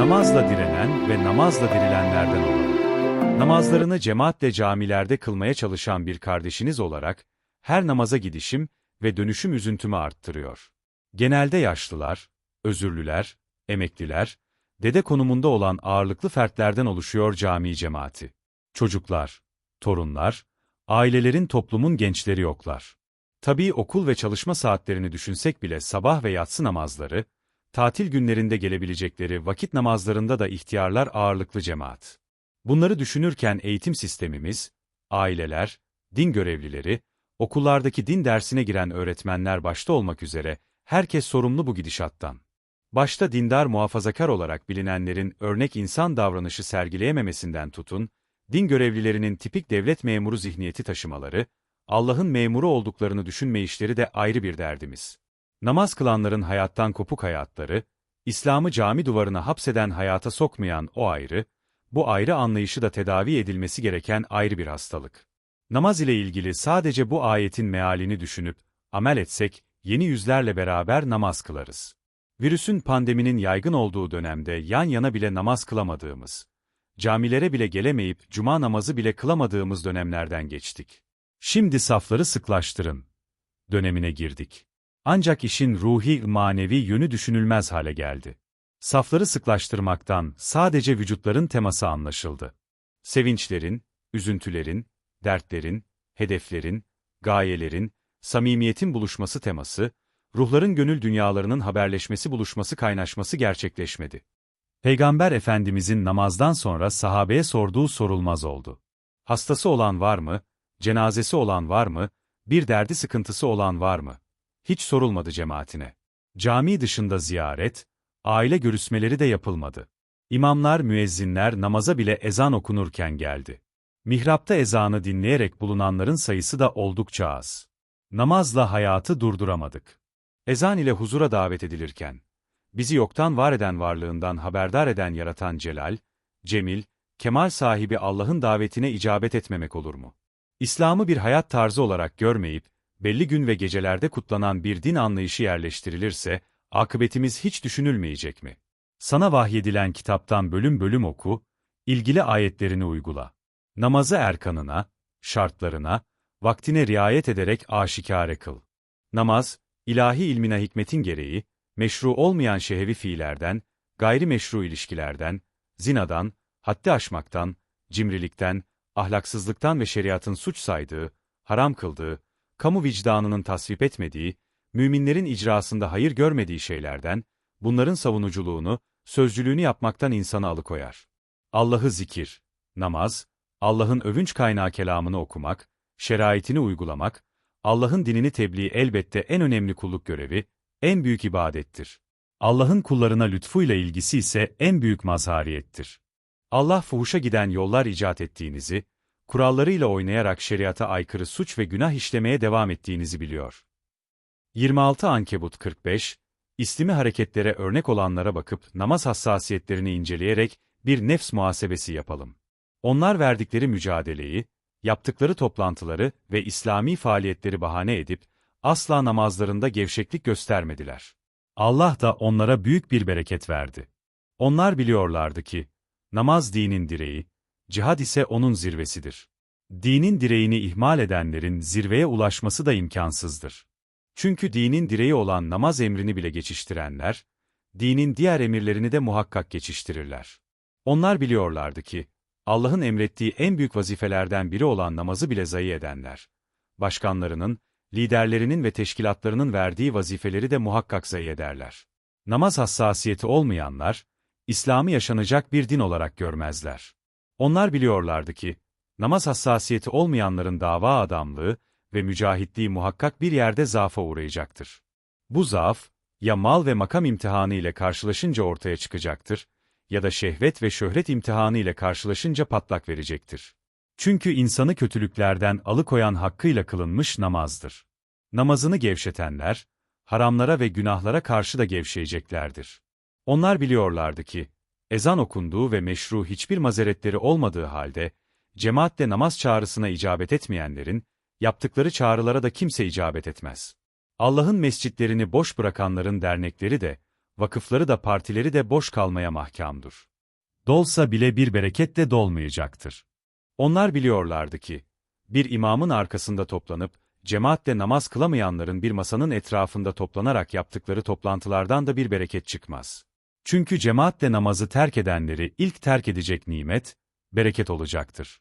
Namazla direnen ve namazla dirilenlerden olalım. Namazlarını cemaatle camilerde kılmaya çalışan bir kardeşiniz olarak, her namaza gidişim ve dönüşüm üzüntümü arttırıyor. Genelde yaşlılar, özürlüler, emekliler, dede konumunda olan ağırlıklı fertlerden oluşuyor cami cemaati. Çocuklar, torunlar, ailelerin toplumun gençleri yoklar. Tabii okul ve çalışma saatlerini düşünsek bile sabah ve yatsı namazları, tatil günlerinde gelebilecekleri vakit namazlarında da ihtiyarlar ağırlıklı cemaat. Bunları düşünürken eğitim sistemimiz, aileler, din görevlileri, okullardaki din dersine giren öğretmenler başta olmak üzere, herkes sorumlu bu gidişattan. Başta dindar muhafazakar olarak bilinenlerin örnek insan davranışı sergileyememesinden tutun, din görevlilerinin tipik devlet memuru zihniyeti taşımaları, Allah'ın memuru olduklarını düşünme işleri de ayrı bir derdimiz. Namaz kılanların hayattan kopuk hayatları, İslam'ı cami duvarına hapseden hayata sokmayan o ayrı, bu ayrı anlayışı da tedavi edilmesi gereken ayrı bir hastalık. Namaz ile ilgili sadece bu ayetin mealini düşünüp, amel etsek, yeni yüzlerle beraber namaz kılarız. Virüsün pandeminin yaygın olduğu dönemde yan yana bile namaz kılamadığımız, camilere bile gelemeyip cuma namazı bile kılamadığımız dönemlerden geçtik. Şimdi safları sıklaştırın. Dönemine girdik. Ancak işin ruhi, manevi yönü düşünülmez hale geldi. Safları sıklaştırmaktan sadece vücutların teması anlaşıldı. Sevinçlerin, üzüntülerin, dertlerin, hedeflerin, gayelerin, samimiyetin buluşması teması, ruhların gönül dünyalarının haberleşmesi buluşması kaynaşması gerçekleşmedi. Peygamber Efendimizin namazdan sonra sahabeye sorduğu sorulmaz oldu. Hastası olan var mı, cenazesi olan var mı, bir derdi sıkıntısı olan var mı? Hiç sorulmadı cemaatine. Cami dışında ziyaret, aile görüşmeleri de yapılmadı. İmamlar, müezzinler namaza bile ezan okunurken geldi. Mihrapta ezanı dinleyerek bulunanların sayısı da oldukça az. Namazla hayatı durduramadık. Ezan ile huzura davet edilirken, bizi yoktan var eden varlığından haberdar eden yaratan Celal, Cemil, Kemal sahibi Allah'ın davetine icabet etmemek olur mu? İslam'ı bir hayat tarzı olarak görmeyip, belli gün ve gecelerde kutlanan bir din anlayışı yerleştirilirse, akıbetimiz hiç düşünülmeyecek mi? Sana vahyedilen kitaptan bölüm bölüm oku, ilgili ayetlerini uygula. Namazı erkanına, şartlarına, vaktine riayet ederek aşikare kıl. Namaz, ilahi ilmine hikmetin gereği, meşru olmayan şehevi fiillerden, gayrimeşru ilişkilerden, zinadan, haddi aşmaktan, cimrilikten, ahlaksızlıktan ve şeriatın suç saydığı, haram kıldığı, kamu vicdanının tasvip etmediği, müminlerin icrasında hayır görmediği şeylerden, bunların savunuculuğunu, sözcülüğünü yapmaktan insanı alıkoyar. Allah'ı zikir, namaz, Allah'ın övünç kaynağı kelamını okumak, şeraitini uygulamak, Allah'ın dinini tebliğ elbette en önemli kulluk görevi, en büyük ibadettir. Allah'ın kullarına lütfuyla ilgisi ise en büyük mazhariyettir. Allah fuhuşa giden yollar icat ettiğinizi, kurallarıyla oynayarak şeriata aykırı suç ve günah işlemeye devam ettiğinizi biliyor. 26 Ankebut 45, İslimi hareketlere örnek olanlara bakıp namaz hassasiyetlerini inceleyerek bir nefs muhasebesi yapalım. Onlar verdikleri mücadeleyi, yaptıkları toplantıları ve İslami faaliyetleri bahane edip, asla namazlarında gevşeklik göstermediler. Allah da onlara büyük bir bereket verdi. Onlar biliyorlardı ki, namaz dinin direği, cihad ise onun zirvesidir. Dinin direğini ihmal edenlerin zirveye ulaşması da imkansızdır. Çünkü dinin direği olan namaz emrini bile geçiştirenler, dinin diğer emirlerini de muhakkak geçiştirirler. Onlar biliyorlardı ki, Allah'ın emrettiği en büyük vazifelerden biri olan namazı bile zayi edenler, başkanlarının, liderlerinin ve teşkilatlarının verdiği vazifeleri de muhakkak zayi ederler. Namaz hassasiyeti olmayanlar, İslam'ı yaşanacak bir din olarak görmezler. Onlar biliyorlardı ki, namaz hassasiyeti olmayanların dava adamlığı ve mücahitliği muhakkak bir yerde zaafa uğrayacaktır. Bu zaaf, ya mal ve makam imtihanı ile karşılaşınca ortaya çıkacaktır, ya da şehvet ve şöhret imtihanı ile karşılaşınca patlak verecektir. Çünkü insanı kötülüklerden alıkoyan hakkıyla kılınmış namazdır. Namazını gevşetenler, haramlara ve günahlara karşı da gevşeyeceklerdir. Onlar biliyorlardı ki, ezan okunduğu ve meşru hiçbir mazeretleri olmadığı halde, cemaatle namaz çağrısına icabet etmeyenlerin, yaptıkları çağrılara da kimse icabet etmez. Allah'ın mescitlerini boş bırakanların dernekleri de, vakıfları da partileri de boş kalmaya mahkamdur. Dolsa bile bir bereket de dolmayacaktır. Onlar biliyorlardı ki, bir imamın arkasında toplanıp, cemaatle namaz kılamayanların bir masanın etrafında toplanarak yaptıkları toplantılardan da bir bereket çıkmaz. Çünkü cemaatle namazı terk edenleri ilk terk edecek nimet, bereket olacaktır.